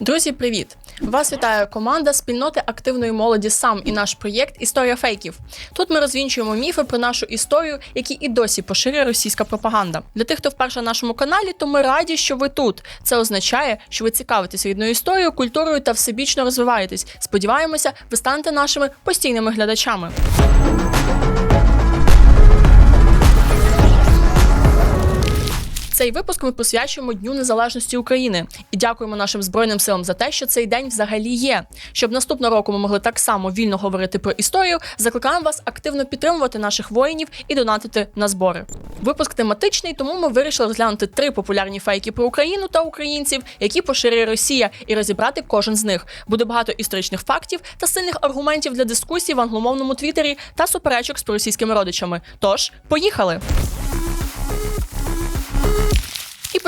Друзі, привіт! Вас вітає команда спільноти активної молоді сам і наш проєкт Історія фейків. Тут ми розвінчуємо міфи про нашу історію, які і досі поширює російська пропаганда. Для тих, хто вперше на нашому каналі, то ми раді, що ви тут. Це означає, що ви цікавитесь рідною історією, культурою та всебічно розвиваєтесь. Сподіваємося, ви станете нашими постійними глядачами. Цей випуск ми присвячуємо Дню Незалежності України і дякуємо нашим збройним силам за те, що цей день взагалі є. Щоб наступного року ми могли так само вільно говорити про історію. Закликаємо вас активно підтримувати наших воїнів і донатити на збори. Випуск тематичний, тому ми вирішили розглянути три популярні фейки про Україну та українців, які поширює Росія, і розібрати кожен з них. Буде багато історичних фактів та сильних аргументів для дискусій в англомовному твіттері та суперечок з проросійськими родичами. Тож, поїхали!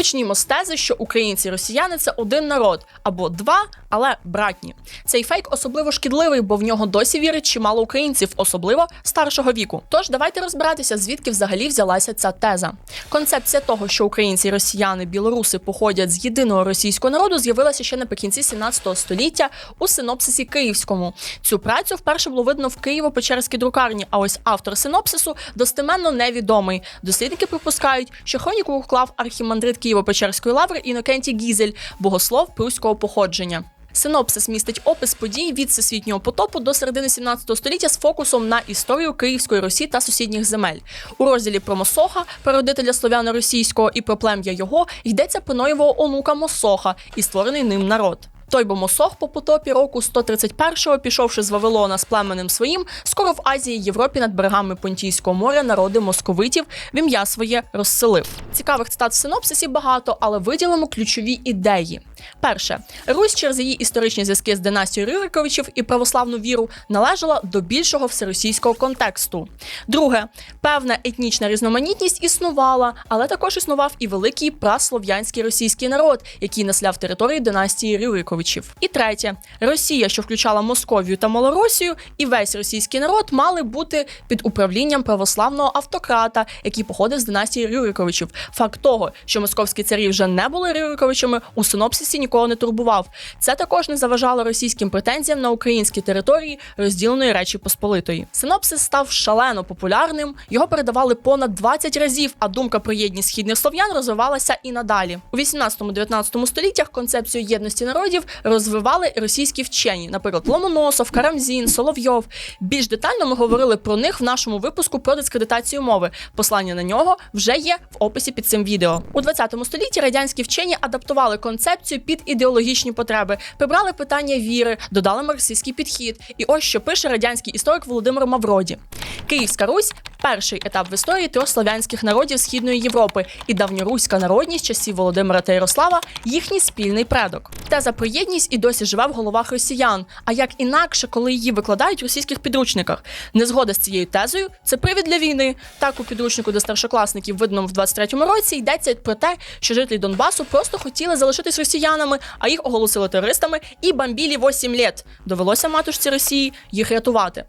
Почнімо з тези, що українці і росіяни це один народ або два, але братні. Цей фейк особливо шкідливий, бо в нього досі вірить чимало українців, особливо старшого віку. Тож давайте розбиратися, звідки взагалі взялася ця теза. Концепція того, що українці росіяни, білоруси походять з єдиного російського народу, з'явилася ще наприкінці 17 століття у синопсисі Київському. Цю працю вперше було видно в Києво-Печерській друкарні. А ось автор синопсису достеменно невідомий. Дослідники припускають, що хроніку уклав архімандрит Києво-Печерської лаври Інокентій Гізель, богослов пруського походження. Синопсис містить опис подій від всесвітнього потопу до середини 17 століття з фокусом на історію Київської Русі та сусідніх земель. У розділі про Мосоха, переродителя слов'яно-російського і про плем'я його йдеться про Ноєвого онука Мосоха і створений ним народ. Той бо Мосох по потопі року 131-го, пішовши з Вавилона з племенем своїм, скоро в Азії і Європі над берегами Понтійського моря народи московитів в ім'я своє розселив. Цікавих цитат в синопсисі багато, але виділимо ключові ідеї. Перше, Русь через її історичні зв'язки з династією Рюриковичів і православну віру належала до більшого всеросійського контексту. Друге, певна етнічна різноманітність існувала, але також існував і великий праслов'янський російський народ, який насляв території династії Рюриковичів. І третє, Росія, що включала Московію та Малоросію, і весь російський народ мали бути під управлінням православного автократа, який походив з династії Рюриковичів. Факт того, що московські царі вже не були Рюриковичами, у синопсисі нікого не турбував. Це також не заважало російським претензіям на українські території розділеної Речі Посполитої. Синопсис став шалено популярним. Його передавали понад 20 разів, а думка про єдність східних слов'ян розвивалася і надалі. У 18-19 століттях концепцію єдності народів розвивали російські вчені, наприклад, Ломоносов, Карамзін, Соловйов. Більш детально ми говорили про них в нашому випуску про дискредитацію мови. Послання на нього вже є в описі під цим відео. У 20 столітті радянські вчені адаптували концепцію під ідеологічні потреби, прибрали питання віри, додали марксистський підхід. І ось що пише радянський історик Володимир Мавроді: Київська Русь перший етап в історії трьох славянських народів Східної Європи, і давньоруська народність часів Володимира та Ярослава їхній спільний предок. Теза про єдність і досі живе в головах росіян. А як інакше, коли її викладають в російських підручниках? Незгода з цією тезою це привід для війни. Так у підручнику для старшокласників, виданому в 23-му році, йдеться про те, що жителі Донбасу просто хотіли залишитись росіянами, а їх оголосили терористами і бомбілі 8 літ. Довелося матушці Росії їх рятувати.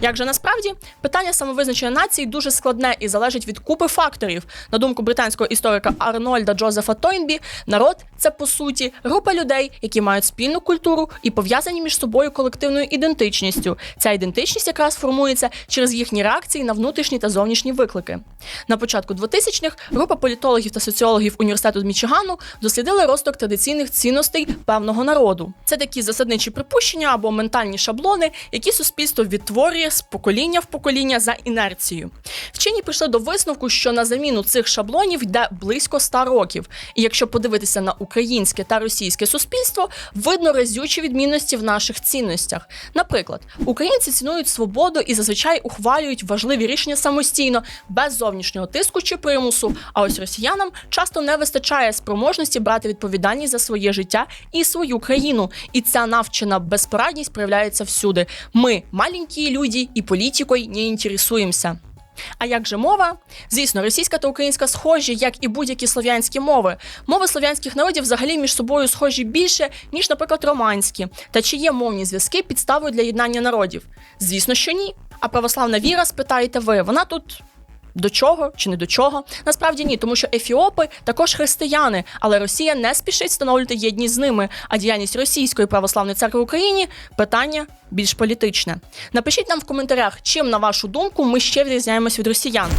Як же насправді питання самовизначення нації дуже складне і залежить від купи факторів. На думку британського історика Арнольда Джозефа Тойнбі, народ це по суті група людей, які мають спільну культуру і пов'язані між собою колективною ідентичністю. Ця ідентичність якраз формується через їхні реакції на внутрішні та зовнішні виклики. На початку 2000-х група політологів та соціологів університету з Мічигану дослідили розвиток традиційних цінностей певного народу. Це такі засадничі припущення або ментальні шаблони, які суспільство відтворює з покоління в покоління за інерцією. Вчені прийшли до висновку, що на заміну цих шаблонів йде близько 100 років. І якщо подивитися на українське та російське суспільство, видно разючі відмінності в наших цінностях. Наприклад, українці цінують свободу і зазвичай ухвалюють важливі рішення самостійно, без зовнішнього тиску чи примусу. А ось росіянам часто не вистачає спроможності брати відповідальність за своє життя і свою країну. І ця навчена безпорадність проявляється всюди. Ми маленькі люди і політикою не інтересуємося. А як же мова? Звісно, російська та українська схожі, як і будь-які слов'янські мови. Мови слов'янських народів взагалі між собою схожі більше, ніж, наприклад, романські. Та чи є мовні зв'язки підставою для єднання народів? Звісно, що ні. А православна віра, спитаєте ви, вона тут До чого чи не до чого? Насправді ні, тому що ефіопи також християни, але Росія не спішить встановлювати єдність з ними. А діяльність Російської православної церкви в Україні питання більш політичне. Напишіть нам в коментарях, чим на вашу думку ми ще відрізняємось від росіян.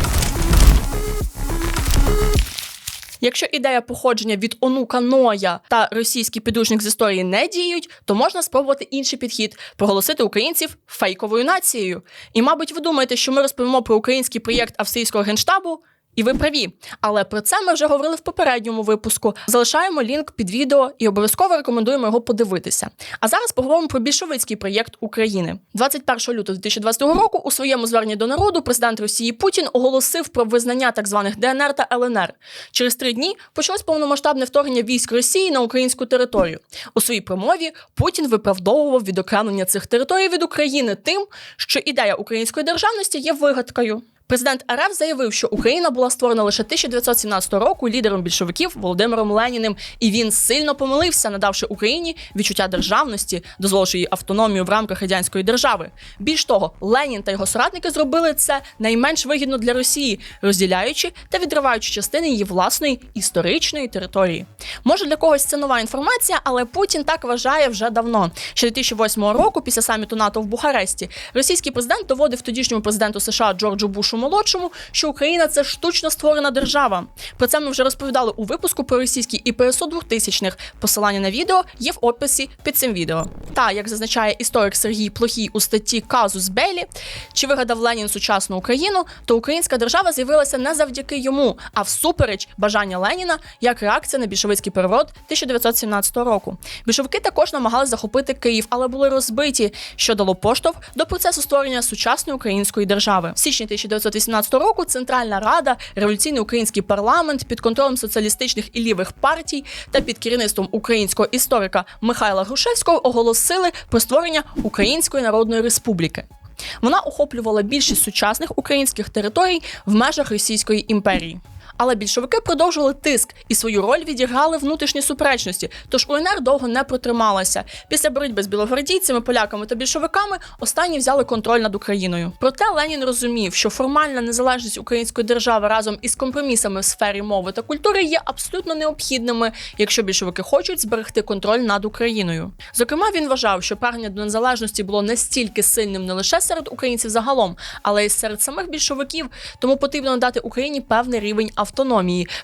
Якщо ідея походження від онука Ноя та російський підручник з історії не діють, то можна спробувати інший підхід проголосити українців фейковою нацією. І, мабуть, ви думаєте, що ми розповімо про український проєкт австрійського генштабу. І ви праві, але про це ми вже говорили в попередньому випуску. Залишаємо лінк під відео і обов'язково рекомендуємо його подивитися. А зараз поговоримо про більшовицький проєкт України. 21 лютого 2022 року у своєму зверненні до народу президент Росії Путін оголосив про визнання так званих ДНР та ЛНР. Через три дні почалось повномасштабне вторгнення військ Росії на українську територію. У своїй промові Путін виправдовував відокремлення цих територій від України тим, що ідея української державності є вигадкою. Президент РФ заявив, що Україна була створена лише 1917 року лідером більшовиків Володимиром Леніним, і він сильно помилився, надавши Україні відчуття державності, дозволивши їй автономію в рамках радянської держави. Більш того, Ленін та його соратники зробили це найменш вигідно для Росії, розділяючи та відриваючи частини її власної історичної території. Може для когось це нова інформація, але Путін так вважає вже давно. Ще 2008 року, після саміту НАТО в Бухаресті, російський президент доводив тодішньому президенту США Джорджу Бушу молодшому, що Україна це штучно створена держава. Про це ми вже розповідали у випуску про російські ІПСО 2000-х. Посилання на відео є в описі під цим відео. Та як зазначає історик Сергій Плохій у статті Казус Белі, чи вигадав Ленін сучасну Україну, то українська держава з'явилася не завдяки йому, а всупереч бажання Леніна як реакція на більшовицький переворот 1917 року. Більшовики також намагалися захопити Київ, але були розбиті, що дало поштовх до процесу створення сучасної української держави. В січні 1918 року Центральна Рада, революційний український парламент під контролем соціалістичних і лівих партій та під керівництвом українського історика Михайла Грушевського оголосили про створення Української Народної Республіки. Вона охоплювала більшість сучасних українських територій в межах Російської імперії. Але більшовики продовжували тиск і свою роль відіграли внутрішні суперечності. Тож УНР довго не протрималася. Після боротьби з білогвардійцями, поляками та більшовиками останні взяли контроль над Україною. Проте Ленін розумів, що формальна незалежність української держави разом із компромісами в сфері мови та культури є абсолютно необхідними, якщо більшовики хочуть зберегти контроль над Україною. Зокрема, він вважав, що прагнення до незалежності було настільки сильним не лише серед українців загалом, але й серед самих більшовиків, тому потрібно надати Україні певний рівень автономії.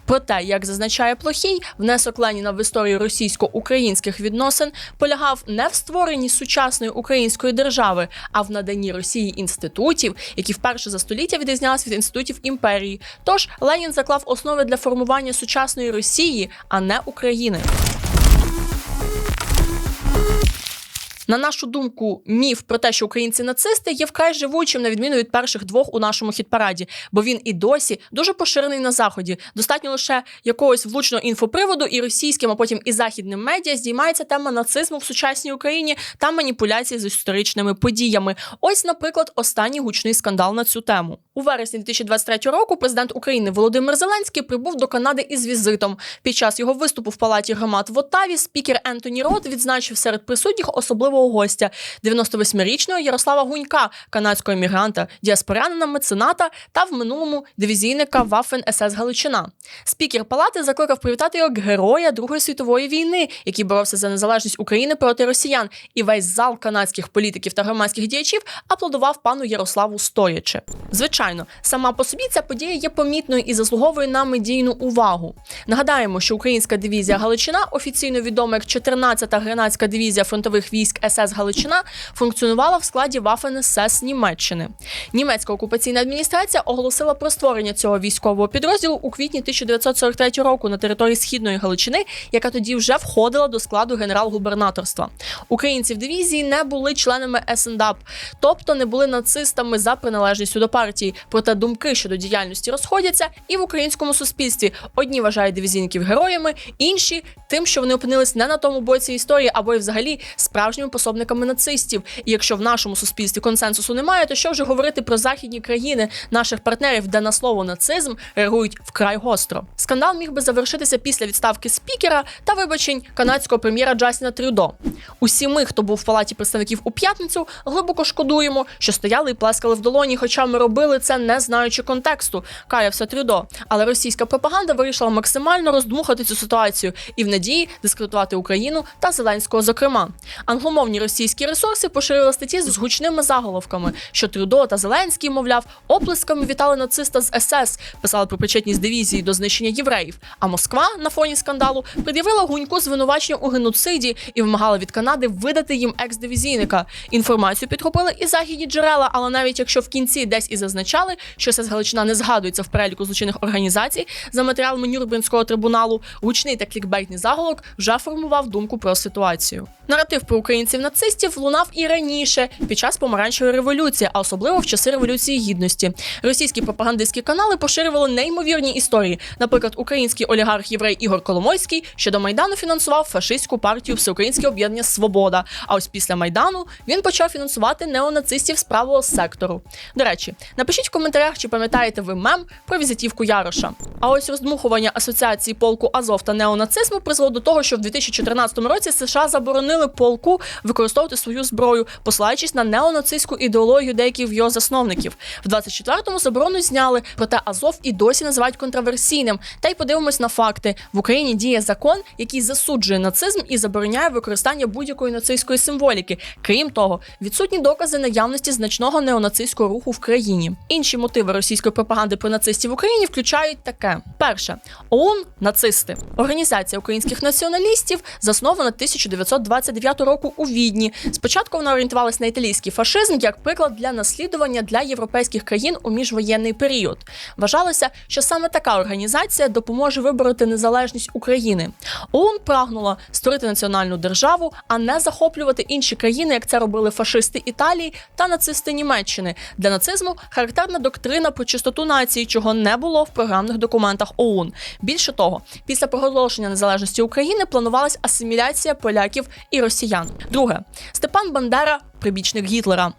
Проте, як зазначає Плохій, внесок Леніна в історію російсько-українських відносин полягав не в створенні сучасної української держави, а в наданні Росії інститутів, які вперше за століття відрізнялися від інститутів імперії. Тож Ленін заклав основи для формування сучасної Росії, а не України. На нашу думку, міф про те, що українці нацисти є вкрай живучим, на відміну від перших двох у нашому хіт-параді, бо він і досі дуже поширений на заході. Достатньо лише якогось влучного інфоприводу, і російським, а потім і західним медіа здіймається тема нацизму в сучасній Україні та маніпуляції з історичними подіями. Ось, наприклад, останній гучний скандал на цю тему. У вересні 2023 року президент України Володимир Зеленський прибув до Канади із візитом. Під час його виступу в палаті громад в Оттаві спікер Ентоні Рот відзначив серед присутніх особливого гостя 98-річного Ярослава Гунька, канадського емігранта, діаспорянина, мецената та в минулому дивізійника Вафен СС Галичина. Спікер палати закликав привітати його героя Другої світової війни, який боровся за незалежність України проти росіян. І весь зал канадських політиків та громадських діячів аплодував пану Ярославу стоячи. Звичайно, сама по собі ця подія є помітною і заслуговує на медійну увагу. Нагадаємо, що українська дивізія Галичина, офіційно відома як 14-та гренадська дивізія фронтових військ СС Галичина, функціонувала в складі Вафен СС Німеччини. Німецька окупаційна адміністрація оголосила про створення цього військового підрозділу у квітні 1943 року на території східної Галичини, яка тоді вже входила до складу генерал-губернаторства. Українці в дивізії не були членами СНДАП, тобто не були нацистами за приналежністю до партії. Проте думки щодо діяльності розходяться і в українському суспільстві. Одні вважають дивізійників героями, інші тим, що вони опинились не на тому боці історії, або й взагалі справжніми пособниками нацистів. І якщо в нашому суспільстві консенсусу немає, то що вже говорити про західні країни наших партнерів, де на слово нацизм реагують вкрай гостро. Скандал міг би завершитися після відставки спікера та вибачень канадського прем'єра Джастіна Трюдо. Усі ми, хто був в палаті представників у п'ятницю, глибоко шкодуємо, що стояли і плескали в долоні, хоча ми робили це не знаючи контексту. Каявся Трюдо. Але російська пропаганда вирішила максимально роздмухати цю ситуацію і в надії дискредитувати Україну та Зеленського, зокрема. Англомовні російські ресурси поширили статті з гучними заголовками, що Трюдо та Зеленський, мовляв, оплесками вітали нациста з СС, писали про причетність дивізії до знищення євреїв. А Москва на фоні скандалу пред'явила гуньку звинувачення у геноциді і вимагала від Канади видати їм екс-дивізійника. Інформацію підхопили і західні джерела, але навіть якщо в кінці десь і зазначали, що СС Галичина не згадується в переліку злочинних організацій за матеріалами Нюрнберзького трибуналу, гучний та клікбейтний заголовок вже формував думку про ситуацію. Наратив про українців нацистів лунав і раніше під час помаранчевої революції, а особливо в часи революції гідності. Російські пропагандистські канали поширювали неймовірні історії. Наприклад, український олігарх єврей Ігор Коломойський ще до майдану фінансував фашистську партію Всеукраїнське об'єднання Свобода. А ось після майдану він почав фінансувати неонацистів з правого сектору. До речі, напишіть в коментарях, чи пам'ятаєте ви мем про візитівку Яроша. А ось роздмухування асоціації полку Азов та неонацизму призвело до того, що в 2014 році США заборонили полку використовувати свою зброю, посилаючись на неонацистську ідеологію деяких його засновників. В 24-му заборону зняли, проте Азов і досі називають контроверсійним. Та й подивимось на факти: в Україні діє закон, який засуджує нацизм і забороняє використання будь-якої нацистської символіки. Крім того, відсутні докази наявності значного неонацистського руху в країні. Інші мотиви російської пропаганди про нацистів в Україні включають таке: перше ОУН нацисти, організація українських націоналістів, заснована 1929 року у Відні. Спочатку вона орієнтувалась на італійський фашизм як приклад для наслідування для європейських країн у міжвоєнний період. Вважалося, що саме така організація допоможе вибороти незалежність України. ОУН прагнула створити національну державу, а не захоплювати інші країни, як це робили фашисти Італії та нацисти Німеччини. Для нацизму характерна доктрина про чистоту нації, чого не було в програмних документах ОУН. Більше того, після проголошення незалежності України планувалась асиміляція поляків і росіян. Друге, Степан Бандера прибічник Гітлера.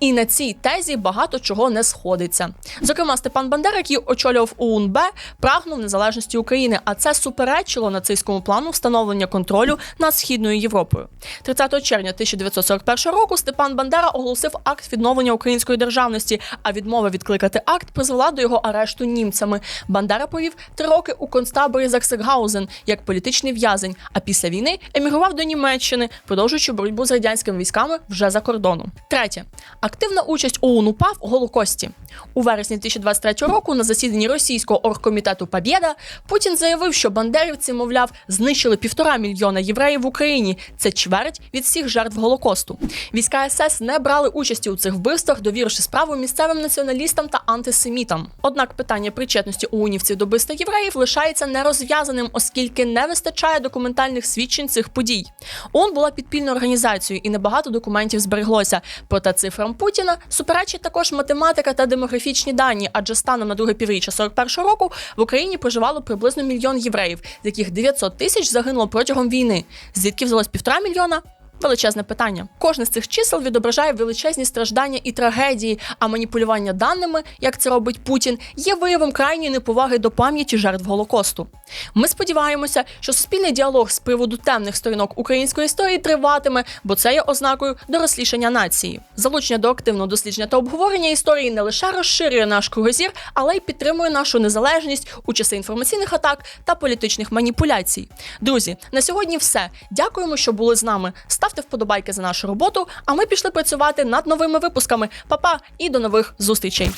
І на цій тезі багато чого не сходиться. Зокрема, Степан Бандера, який очолював УНБ, прагнув незалежності України, а це суперечило нацистському плану встановлення контролю над східною Європою. 30 червня 1941 року Степан Бандера оголосив акт відновлення української державності, а відмова відкликати акт призвела до його арешту німцями. Бандера провів три роки у концтаборі Заксергаузен як політичний в'язень. А після війни емігрував до Німеччини, продовжуючи боротьбу з радянськими військами вже за кордоном. Третє. Активна участь ОУН УПА в Голокості. У вересні 2023 року на засіданні російського оргкомітету Побєда Путін заявив, що бандерівці, мовляв, знищили півтора мільйона євреїв в Україні. Це чверть від всіх жертв Голокосту. Війська СС не брали участі у цих вбивствах, довіривши справу місцевим націоналістам та антисемітам. Однак питання причетності ОУНівців до вбивства євреїв лишається нерозв'язаним, оскільки не вистачає документальних свідчень цих подій. ОУН була підпільною організацією і небагато документів збереглося. Проте цифрам Путіна суперечить також математика та демографічні дані, адже станом на друге півріччя 41 року в Україні проживало приблизно мільйон євреїв, з яких 900 тисяч загинуло протягом війни. Звідки взялось півтора мільйона? Величезне питання. Кожне з цих чисел відображає величезні страждання і трагедії, а маніпулювання даними, як це робить Путін, є виявом крайньої неповаги до пам'яті жертв Голокосту. Ми сподіваємося, що суспільний діалог з приводу темних сторінок української історії триватиме, бо це є ознакою дорослішання нації. Залучення до активного дослідження та обговорення історії не лише розширює наш кругозір, але й підтримує нашу незалежність у часи інформаційних атак та політичних маніпуляцій. Друзі, на сьогодні все. Дякуємо, що були з нами. Ставте вподобайки за нашу роботу. А ми пішли працювати над новими випусками. Па-па і до нових зустрічей.